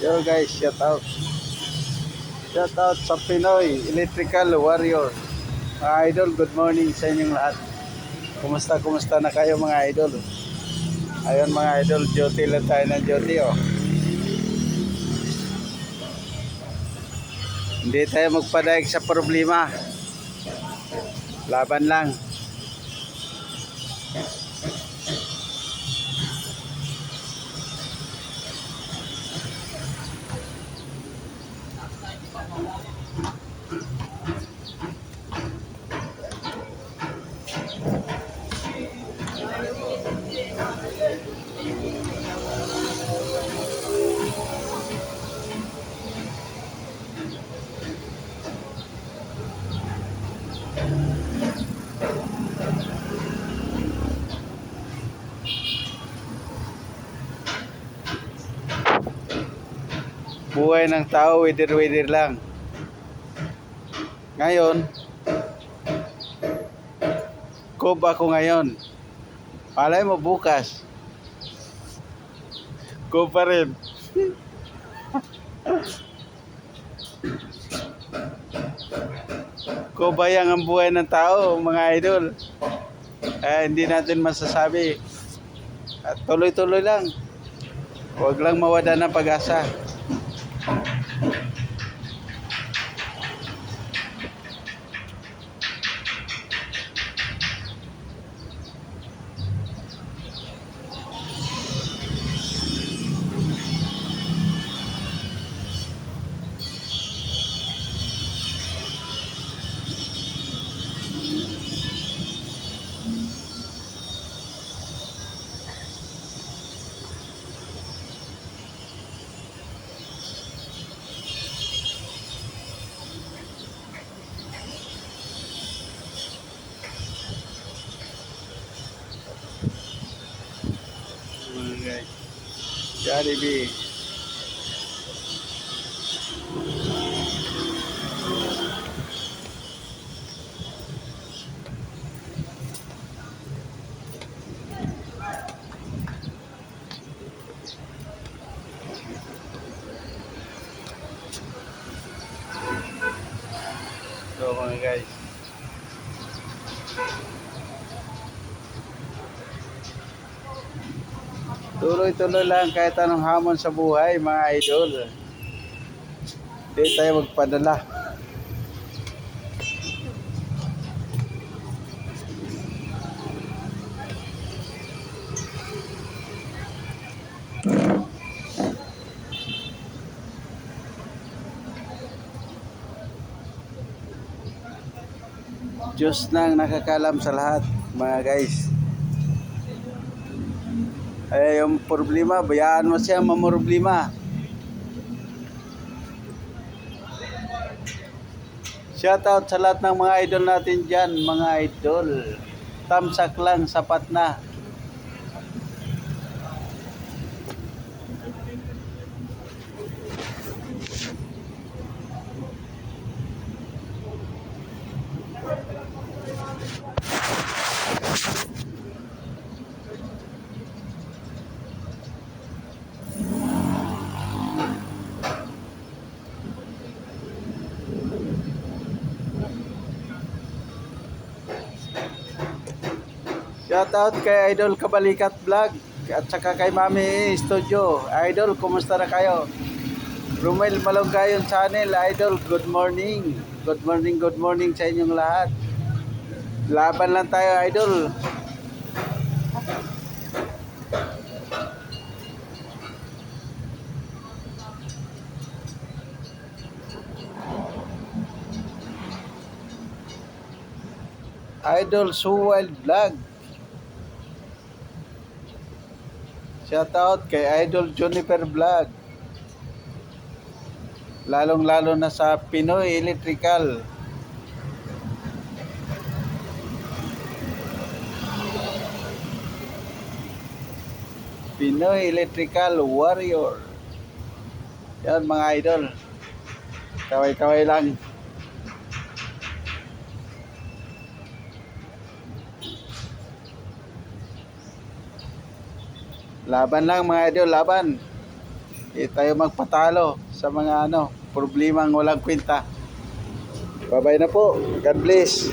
Yo guys, shout out. Shout out sa Pinoy Electrical Warrior. Mga idol, good morning sa inyong lahat. Kumusta, kumusta na kayo mga idol? Ayun mga idol, duty lang tayo ng duty oh. Hindi tayo magpadaig sa problema. Laban lang. Buhay ng tao, wither-wither lang. Ngayon, kob ako ngayon. Palay mo bukas. Kob pa rin. Kubayang ang buhay ng tao, mga idol. Eh, hindi natin masasabi. At tuloy-tuloy lang. Huwag lang mawada ng pag-asa. Guys. So mga guys. Tuloy-tuloy lang kahit anong hamon sa buhay, mga idol. Hindi tayo magpadala. Diyos nang nakakalam sa lahat, mga guys. Eh, yung problema, bayaan mo siya mamroblema. Shoutout sa lahat ng mga idol natin dyan, mga idol. Tamsak lang, sapat na. Shoutout kay Idol Kabalikat Vlog at saka kay Mami Studio. Idol, kumusta na kayo? Rumel Malunggayon Channel, Idol, good morning. Good morning, good morning sa inyong lahat. Laban lang tayo, Idol. Idol Suwild Vlog. Shoutout kay Idol Juniper Vlog. Lalong-lalo na sa Pinoy Electrical. Pinoy Electrical Warrior. Yan mga idol. Kaway-kaway lang. Laban lang mga idol, laban. Hindi tayo magpatalo sa mga ano, problemang walang kwenta. Bye-bye na po. God bless.